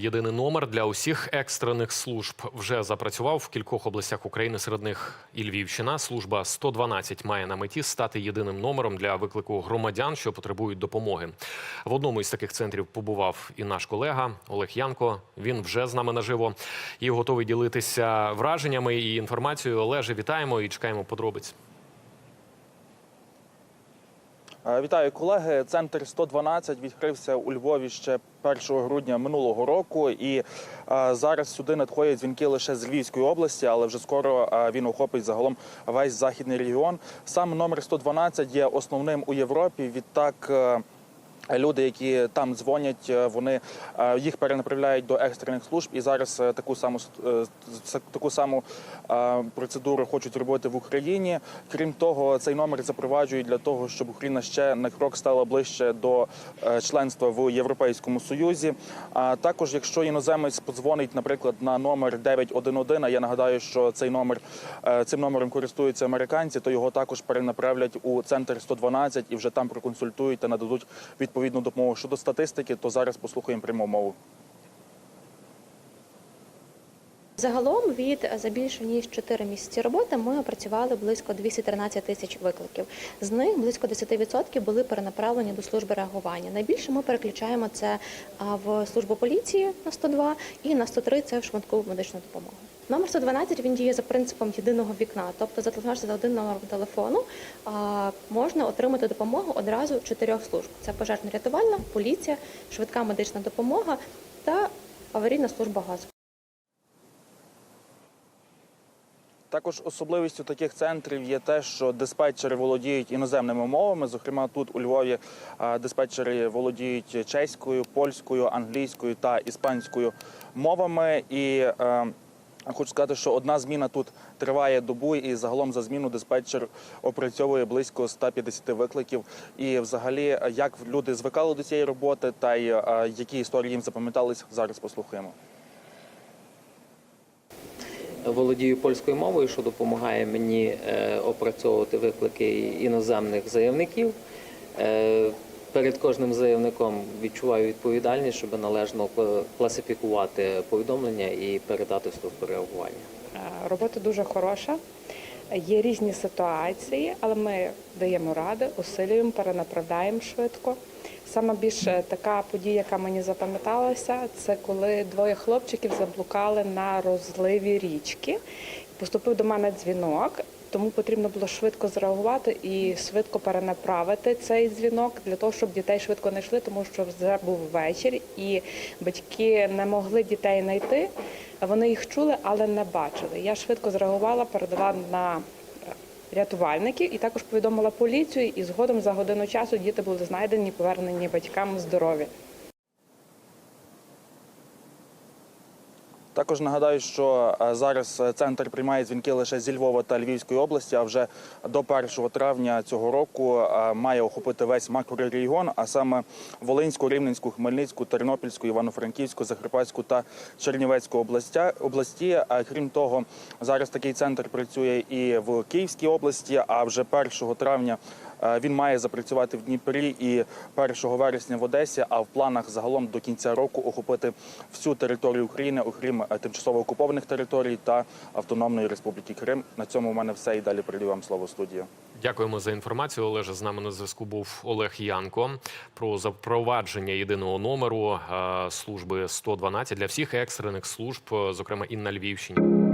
Єдиний номер для усіх екстрених служб вже запрацював в кількох областях України. Серед них і Львівщина. Служба 112 має на меті стати єдиним номером для виклику громадян, що потребують допомоги. В одному із таких центрів побував і наш колега Олег Янко. Він вже з нами наживо і готовий ділитися враженнями і інформацією. Олеже, вітаємо і чекаємо подробиць. Е, Вітаю колеги. Центр 112 відкрився у Львові ще 1 грудня минулого року, і е, зараз сюди надходять дзвінки лише з Львівської області, але вже скоро е, він охопить загалом весь західний регіон. Сам номер 112 є основним у Європі. Відтак. Люди, які там дзвонять, е, вони е, їх перенаправляють до екстрених служб, і зараз е, таку саму таку саму процедуру хочуть робити в Україні. Крім того, цей номер запроваджують для того, щоб Україна ще на крок стала ближче до членства в Європейському Союзі. А також, якщо іноземець подзвонить, наприклад, на номер 911, а я нагадаю, що цей номер цим номером користуються американці, то його також перенаправлять у центр 112 і вже там проконсультують та нададуть відповідну допомогу. Щодо статистики, то зараз послухаємо пряму мову. Загалом від е, за більше ніж 4 місяці роботи ми опрацювали близько 213 тисяч викликів. З них близько 10% були перенаправлені до служби реагування. Найбільше ми переключаємо це в службу поліції на 102 і на 103 – це в швидку медичну допомогу. Номер 112 він діє за принципом єдиного вікна, тобто зателефонувавши за один номер телефону, можна отримати допомогу одразу чотирьох служб: це пожежно-рятувальна, поліція, швидка медична допомога та аварійна служба газу. Також особливістю таких центрів є те, що диспетчери володіють іноземними мовами. Зокрема, тут у Львові диспетчери володіють чеською, польською, англійською та іспанською мовами. І е, хочу сказати, що одна зміна тут триває добу, і загалом за зміну диспетчер опрацьовує близько 150 викликів. І, взагалі, як люди звикали до цієї роботи, та й е, які історії їм запам'ятались, зараз послухаємо. Володію польською мовою, що допомагає мені е, опрацьовувати виклики іноземних заявників. Е, Перед кожним заявником відчуваю відповідальність, щоб належно класифікувати повідомлення і передати службу реагування. Е, Робота дуже хороша. Є різні ситуації, але ми даємо ради, усилюємо, перенаправляємо швидко. Саме більше така подія, яка мені запам'яталася, це коли двоє хлопчиків заблукали на розливі річки. Поступив до мене дзвінок, тому потрібно було швидко зреагувати і швидко перенаправити цей дзвінок для того, щоб дітей швидко не йшли, тому що вже був вечір, і батьки не могли дітей знайти. Вони їх чули, але не бачили. Я швидко зреагувала, передала на рятувальників і також повідомила поліцію. І згодом за годину часу діти були знайдені, повернені батькам здорові. Також нагадаю, що е, зараз е, центр приймає дзвінки лише зі Львова та Львівської області. А вже до 1 травня цього року е, має охопити весь макрорегіон, а саме Волинську, Рівненську, Хмельницьку, Тернопільську, Івано-Франківську, Закарпатську та Чернівецьку області. Крім того, зараз такий центр працює і в Київській області. А вже 1 травня він має запрацювати в Дніпрі і 1 вересня в Одесі. А в планах загалом до кінця року охопити всю територію України, окрім е, тимчасово окупованих територій та Автономної Республіки Крим. На цьому у мене все і далі передаю вам слово студію. Дякуємо за інформацію. Олеже, з нами на зв'язку був Олег Янко про запровадження єдиного номеру е, служби 112 для всіх екстрених служб, е, зокрема і на Львівщині.